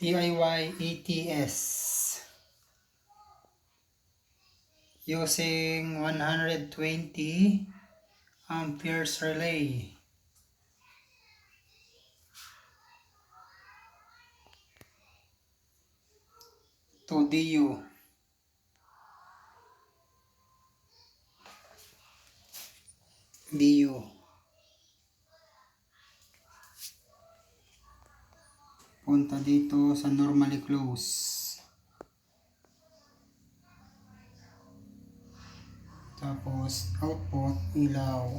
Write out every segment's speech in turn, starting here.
DIY ATS using 120 amperes relay. To DU. DU. Punta dito sa normally close. Tapos output ilaw.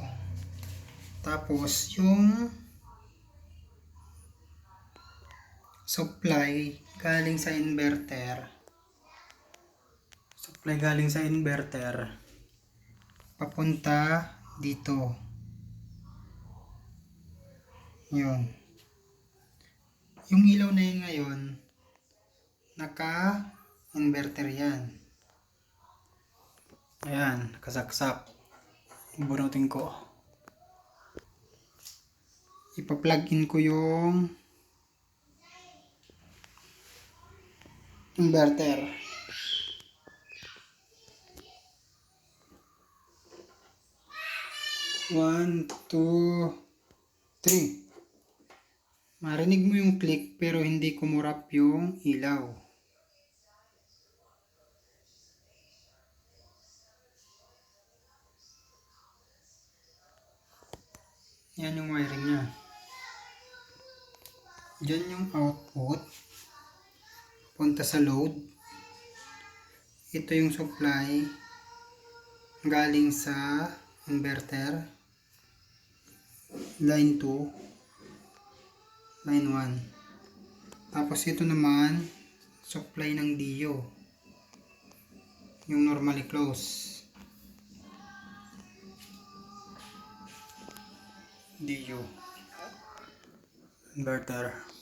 Tapos yung supply galing sa inverter. Supply galing sa inverter. Papunta dito. Yun. Yung ilaw na yun ngayon, naka-inverter yan. Ayan, nakasaksak. Bunutin ko. Ipa-plug in ko yung inverter. One, two, three. Marinig mo yung click pero hindi kumurap yung ilaw. Yan yung wiring niya. Diyan yung output. Punta sa load. Ito yung supply. Galing sa inverter. Line 2. Line 1. Tapos ito naman, supply ng DIO. Yung normally close. DU. Inverter.